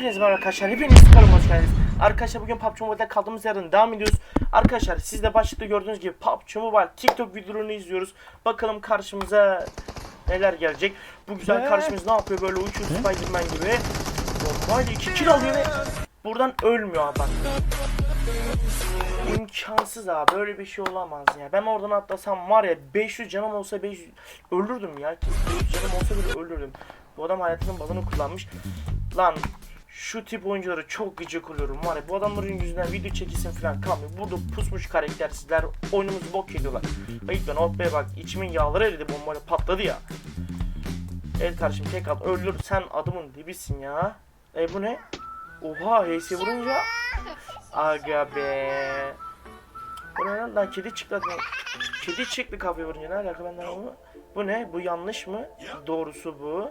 Hepiniz merhaba arkadaşlar. Hepiniz kanalıma hoş geldiniz. Arkadaşlar bugün PUBG Mobile'de kaldığımız yerden devam ediyoruz. Arkadaşlar siz de başlıkta gördüğünüz gibi PUBG Mobile TikTok videolarını izliyoruz. Bakalım karşımıza neler gelecek. Bu güzel karşımız ne yapıyor böyle uçuyor Spiderman gibi. Normalde 2 kill alıyor ve buradan ölmüyor abi bak. İmkansız abi böyle bir şey olamaz ya. Ben oradan atlasam var ya 500 canım olsa 500 ölürdüm ya. 500 canım olsa bile ölürdüm. Bu adam hayatının balını kullanmış. Lan şu tip oyuncuları çok gıcık oluyorum var ya bu adamların yüzünden video çekilsin falan kalmıyor. Burada pusmuş karaktersizler oyunumuzu bok ediyorlar. Ayıp ben ortaya bak içimin yağları eridi bombayla patladı ya. Evet kardeşim tek at öldür sen adamın dibisin ya. E bu ne? Oha heysi vurunca Aga be. Bu ne lan? Lan kedi çıktı. lan. Kedi çıktı kafaya vurunca ne alaka benden onu? Bu ne? Bu yanlış mı? Doğrusu bu.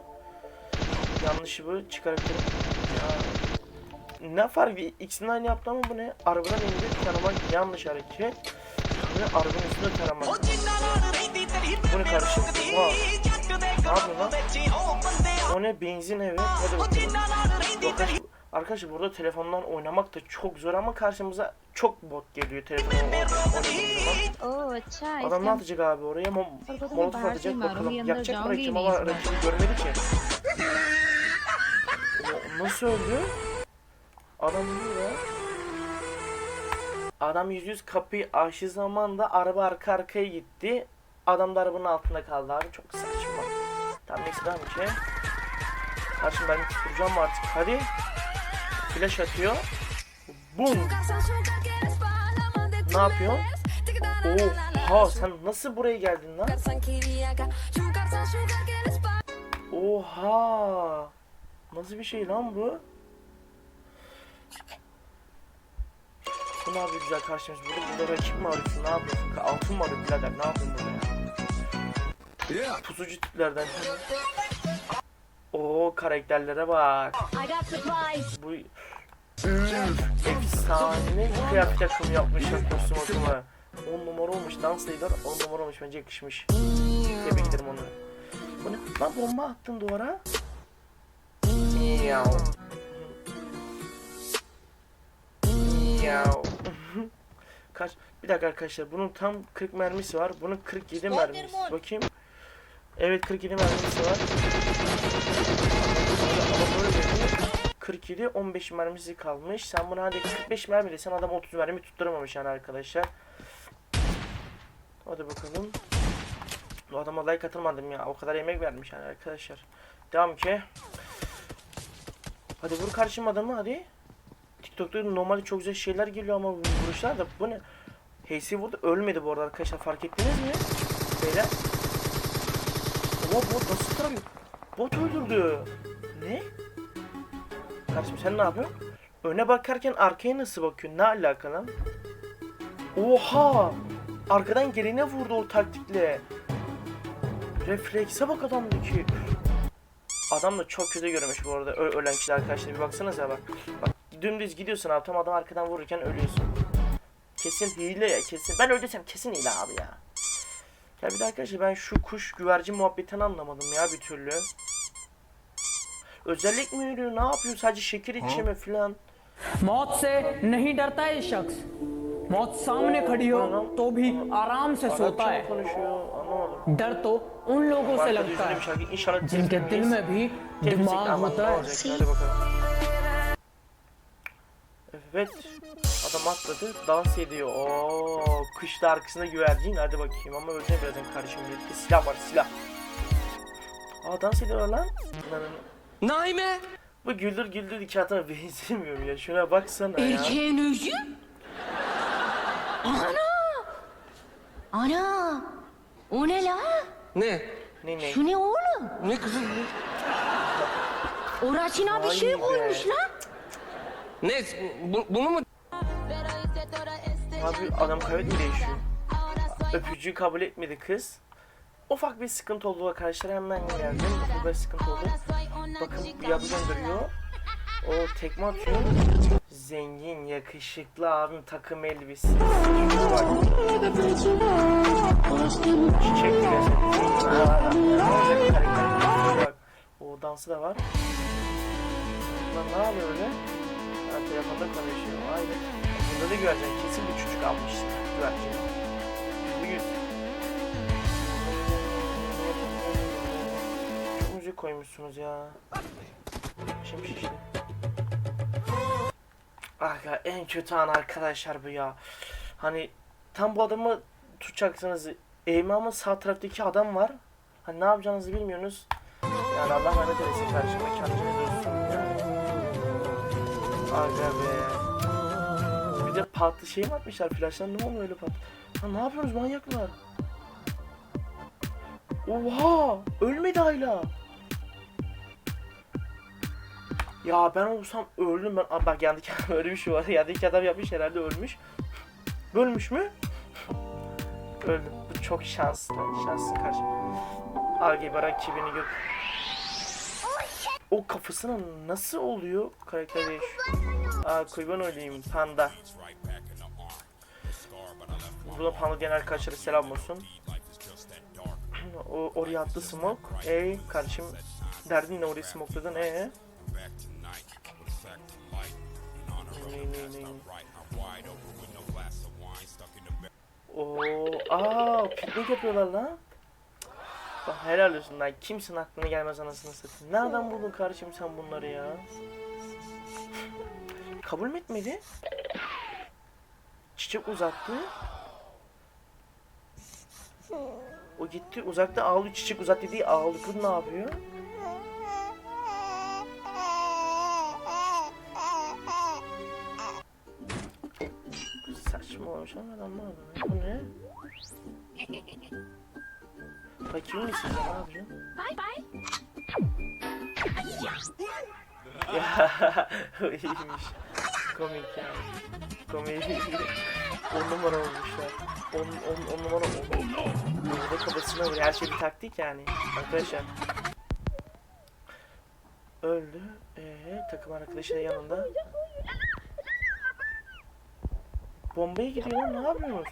Yanlışı bu. Çıkartırım. Ne fark X9 yaptı ama bu ne? Arabadan indir taramak yanlış hareket. Ve arabanın üstüne taramak. Bu ne karışık? Wow. Ne yapıyor lan? O ne benzin evi? Hadi bakalım. Arkadaşlar, burada telefondan oynamak da çok zor ama karşımıza çok bot geliyor telefonla oynadığımız. Adam ne atacak abi oraya? Molotof atacak bakalım. Yakacak mı rakibi? Rakibi görmedi ki. Nasıl öldü? Adam burada. Adam yüz yüz kapıyı açtığı zaman da araba arka arkaya gitti. Adam da arabanın altında kaldı abi. Çok saçma. Tamam neyse devam ki. Karşım ben tutturacağım artık. Hadi. Flash atıyor. Boom. Ne yapıyor? Oha sen nasıl buraya geldin lan? Oha. Nasıl bir şey lan bu? Bu ne yapıyor güzel karşımız burada? Burada rakip mi arıyorsun? Ne yapıyorsun? Altın mı arıyorsun birader? Ne yapıyorsun burada ya? Pusucu tiplerden. Oo karakterlere bak. Bu efsane kıyafet takımı yapmışlar kostüm akımı. 10 numara olmuş dans lider 10 numara olmuş bence yakışmış. Tebrik ederim onu. Bu ne? Lan bomba attın duvara. Kaç? Bir dakika arkadaşlar bunun tam 40 mermisi var. Bunun 47 mermisi. Bakayım. Evet 47 mermisi var. Ama böyle dedi. 47 15 mermisi kalmış. Sen buna hadi 45 mermi desen adam 30 mermi tutturamamış yani arkadaşlar. Hadi bakalım. Bu adama like atılmadım ya. O kadar emek vermiş yani arkadaşlar. Devam ki. Hadi vur karşım adamı hadi. TikTok'ta normalde çok güzel şeyler geliyor ama vuruşlar da bu ne? Heysi vurdu ölmedi bu arada arkadaşlar fark ettiniz mi? Beyler. Oha bot nasıl taramıyor? Bot öldürdü. Ne? Kardeşim sen ne yapıyorsun? Öne bakarken arkaya nasıl bakıyorsun? Ne alaka lan? Oha! Arkadan gelene vurdu o taktikle. Reflekse bak adamdaki. Adam da çok kötü görmüş bu arada ö- ölen kişi arkadaşlar bir baksanıza bak. Bak dümdüz gidiyorsun abi tam adam arkadan vururken ölüyorsun. Kesin hile ya kesin. Ben öldüysem kesin hile abi ya. Ya bir de arkadaşlar ben şu kuş güvercin muhabbetini anlamadım ya bir türlü. Özellik mi yürüyor ne yapıyor sadece şeker içi mi filan. मौत से नहीं डरता ये शख्स मौत सामने खड़ी हो तो भी आराम से सोता Arapça है mı konuşuyor anlamadım. डर तो उन लोगों से Arkada लगता yüzünde bir है şarkı inşallah जिनके दिल में भी Temizlik दिमाग aman ne होता है olacak hadi bakalım. Evet adam atladı dans ediyor. Oo kuş da arkasında güvercin hadi bakayım ama öleceğim birazdan kardeşim birlikte silah var silah. Aa dans ediyor lan. Lan, Naime! Bu güldür güldür iki atama benzemiyorum ya şuna baksana ya. Erkeğin yüzü? Ana! Ana! O ne la? Ne? Ne ne? Şu ne oğlum? Ne kızım? Orasına bir şey koymuş lan. Ne? Bu, bunu mu? Abi adam kaybetmi değişiyor. Öpücüğü kabul etmedi kız. Ufak bir sıkıntı oldu arkadaşlar hemen geldim. Ufak bir sıkıntı oldu. Bakın yapı gönderiyor. O tekme atıyor. Zengin, yakışıklı abim takım elbise. Çiçek bile. Bak o dansı da var. Lan ne yapıyor öyle? Ha, telefonda konuşuyor. Vay be. Bunda da göreceksin. Kesin bir çocuk almışsın. Güvercin. Bu yüz. Çok müzik koymuşsunuz ya. Şimdi şişti. Aga en kötü an arkadaşlar bu ya. Hani tam bu adamı tutacaksınız. Eğme ama sağ taraftaki adam var. Hani ne yapacağınızı bilmiyorsunuz. Yani Allah rahmet eylesin karşıma kendine dönsün. Yani. Aga be. Bir de patlı şey mi atmışlar? Flaşlandı mı öyle pat? Ha ne yapıyorsunuz manyaklar? Oha! Ölmedi hala. Ya ben olsam öldüm ben. Aa, bak yandaki adam öyle bir şey var. Yandaki adam yapmış herhalde ölmüş. Ölmüş mü? Öldüm. Bu çok şanslı. Şanslı karşı. Algebra rakibini gör. O kafasına nasıl oluyor karakter değişiyor. Aa kurban olayım panda. Burada panda diyen arkadaşlara selam olsun. o, oraya attı smoke. Ey kardeşim derdin ne oraya smokeladın ee? Ne, ne, ne, ne. Oo, aa piknik yapıyorlar lan. Bak helal olsun lan. Kimsin aklına gelmez anasını satayım. Nereden buldun kardeşim sen bunları ya? Kabul mü etmedi? Çiçek uzattı. O gitti uzakta ağlıyor çiçek uzat dediği ağlıyor. Kız ne yapıyor? Olmuş ama adam var? Bu ne? Mı size ne yapacaksın? Bye bye. Ya iyiymiş. Komik yani. Komik. on numara olmuşlar. On, on, on numara on. Burada kafasına vuruyor. Her şey bir taktik yani. Arkadaşlar. Öldü. Ee, takım arkadaşı da yanında. Bombaya gidiyor lan ne yapıyorsunuz?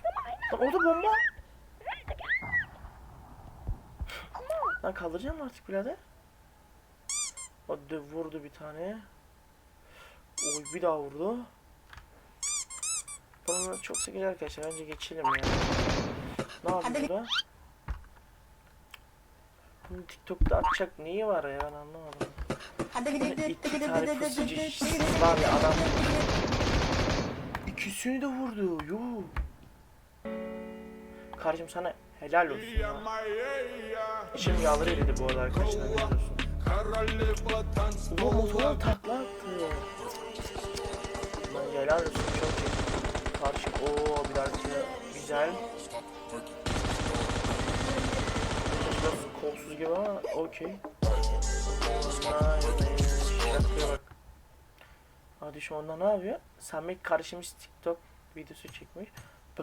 Lan orada bomba. Lan kaldıracağım artık birader? Hadi vurdu bir tane. Oy bir daha vurdu. Bunu çok sıkıcı arkadaşlar. Önce geçelim ya. Ne yapıyor? Bunu TikTok'ta atacak neyi var ya ben anlamadım. Hani iki tane pusucu var ya adam. İkisini de vurdu. Yuh. Kardeşim sana helal olsun ya. İçim yağları eridi bu arada arkadaşlar. O motora takla attı. Lan helal olsun çok iyi. Karşı ooo bir dakika güzel. Biraz kolsuz gibi ama okey. Şarkıya bak. Hadi şu ne yapıyor? Samet karşımız TikTok videosu çekmiş.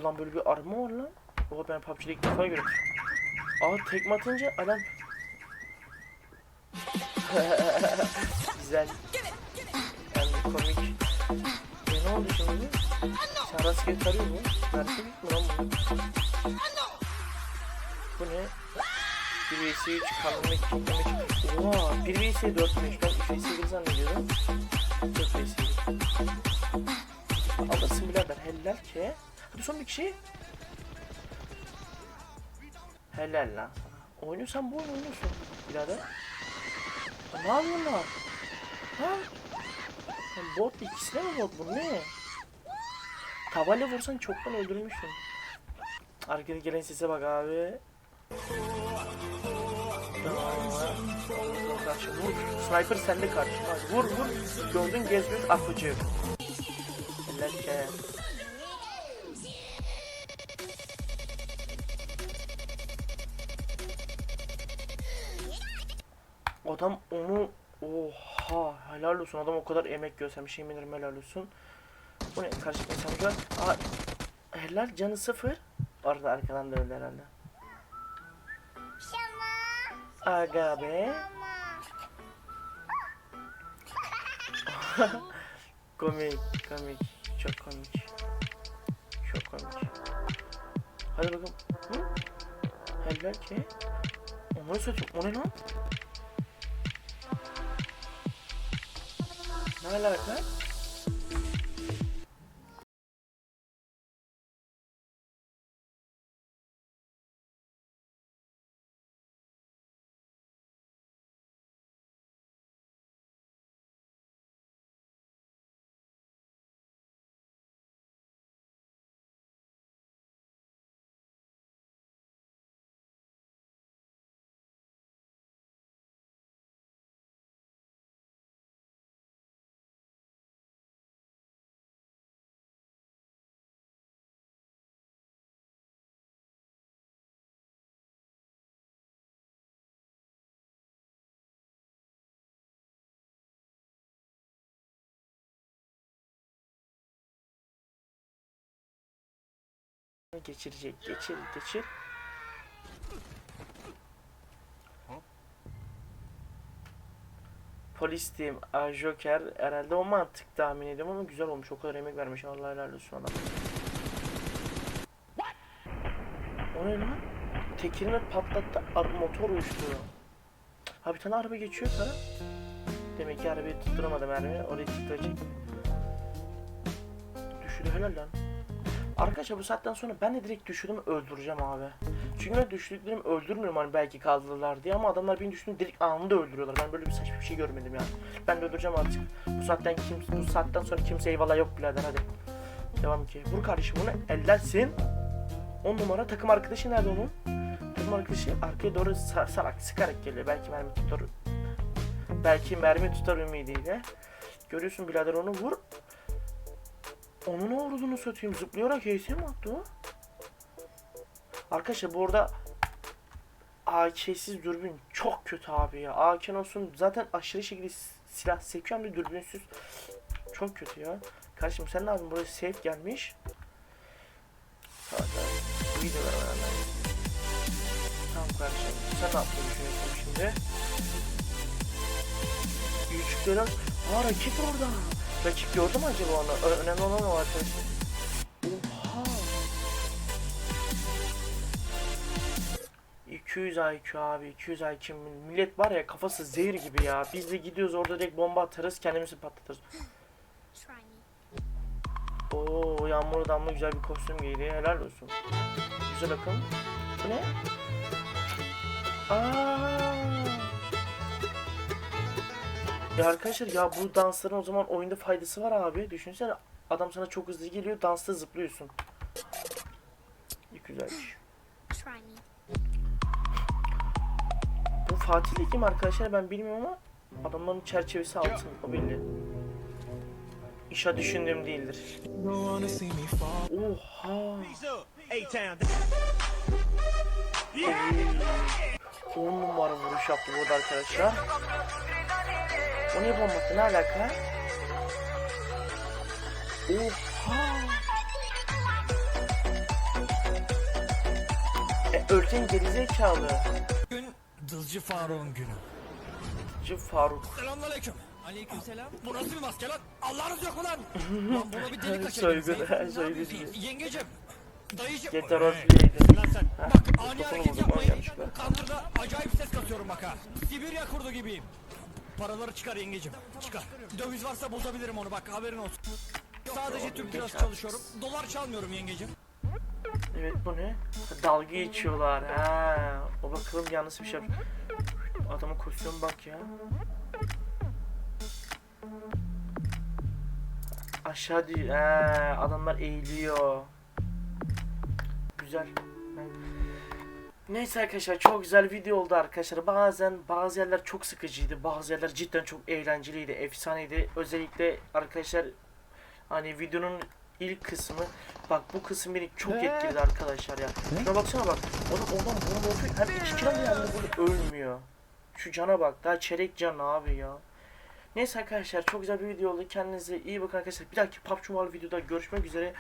Lan böyle bir arma var lan. Oha ben PUBG'de ilk defa görüyorum. Aa tekme atınca adam Güzel. Yani komik. E ne oldu şimdi? Sen rastgele tarıyor mu? Merkez mi lan bu? Bu ne? 1 vs 3 kanunlu kitlemek. Oha 1 vs 4'müş. Ben 3 vs 1 zannediyorum. 4 vs 1. Alırsın birader helal ki. Hadi son bir kişi. Helal lan sana. Oynuyorsan bu oyunu oynuyorsun birader. Ne yapıyorsun lan? Ha? Bot ikisine mi bot bu ne? Tavale vursan çoktan öldürmüşsün. Arkada gelen sese bak abi. Karşı. Sniper sende karşı. Hadi vur vur. Gördün gez göz apıcı. Eller ke. Adam onu oha helal olsun adam o kadar emek göstermiş yemin ederim helal olsun. Bu ne karışık mesajı var. Aa helal canı sıfır. Orada arkadan da öldü herhalde. Aga be. komik komik çok komik. Çok komik. Hadi bakalım. Hı? Helal ki. Onu satayım. O ne lan? Ne alaka? Geçirecek. Geçir, geçir. Polis diyeyim. Joker. Herhalde o mantık tahmin ediyorum ama güzel olmuş. O kadar emek vermiş. Allah helal olsun adam. O ne lan? Tekerini patlattı. Motor uçtu. Ha bir tane araba geçiyor sana. Demek ki arabayı tutturamadım mermi. Orayı tutturacak. Düşürdü helal lan. Arkadaşlar bu saatten sonra ben de direkt düşürdüm öldüreceğim abi. Çünkü ben düşürdüklerimi öldürmüyorum hani belki kaldırırlar diye ama adamlar beni düştüğünde direkt anında öldürüyorlar. Ben böyle bir saçma bir şey görmedim yani. Ben de öldüreceğim artık. Bu saatten kim bu saatten sonra kimse eyvallah yok birader hadi. Devam ki. Vur kardeşim bunu ellersin. 10 numara takım arkadaşı nerede onun? Takım arkadaşı arkaya doğru sar, sarak sıkarak geliyor. Belki mermi tutar. Belki mermi tutar ümidiyle. Görüyorsun birader onu vur. Onun vurduğunu satayım. Zıplayarak HS mi attı o? Arkadaşlar bu arada AK'siz dürbün çok kötü abi ya. AK olsun zaten aşırı şekilde silah sekiyor de dürbünsüz. Çok kötü ya. Kardeşim sen ne yaptın? Buraya safe gelmiş. Zaten video ver bana. Tamam kardeşim. Sen ne yaptığını düşünüyorsun şimdi? Küçükleri... Aa rakip orada. Rakip gördü mü acaba onu? Ö- önemli olan o arkadaşlar. Oha. 200 IQ abi 200 IQ millet var ya kafası zehir gibi ya biz de gidiyoruz orada direkt bomba atarız kendimizi patlatırız Oo yağmur damla güzel bir kostüm giydi helal olsun Güzel akım Bu ne? Aa. Ya arkadaşlar ya bu dansların o zaman oyunda faydası var abi düşünsene adam sana çok hızlı geliyor dansta zıplıyorsun Güzelmiş Bu Fatih kim arkadaşlar ben bilmiyorum ama adamların çerçevesi altın o belli. İşe düşündüğüm değildir. Oha. Ey, 10 numara vuruş yaptı burada arkadaşlar. O ne bombası ne alaka? Oha. E, öldün gerizekalı. Gün Dılcı Faruk'un günü. Cı Faruk. Selamünaleyküm. Aleykümselam. Bu nasıl bir maske lan? Allah'ınız yok mu lan? lan buna bir delik Soygun, ne soygun. yapıyorsun? Yengecim. Dayıcım. Yeter öpüyeydi. Lan sen. Bak ani hareket yanlışlıkla. Counter'da acayip ses katıyorum bak ha. Sibirya kurdu gibiyim. Paraları çıkar yengecim. Çıkar. Döviz varsa bozabilirim onu bak haberin olsun. Sadece Türk lirası çalışıyorum. Dolar çalmıyorum yengecim. Evet bu ne? Dalga geçiyorlar. Ha. O bakalım yanlış bir şey yap. Adamın kostümü bak ya. Aşağı diyor. Ha, adamlar eğiliyor. Güzel. Neyse arkadaşlar çok güzel video oldu arkadaşlar. Bazen bazı yerler çok sıkıcıydı. Bazı yerler cidden çok eğlenceliydi. Efsaneydi. Özellikle arkadaşlar hani videonun ilk kısmı bak bu kısım beni çok etkiledi arkadaşlar ya. Şuna baksana bak. Adam oradan bomba atıyor. Hem iki kilo yani burada ölmüyor. Şu cana bak. Daha çeyrek can abi ya. Neyse arkadaşlar çok güzel bir video oldu. Kendinize iyi bakın arkadaşlar. Bir dahaki PUBG Mobile videoda görüşmek üzere.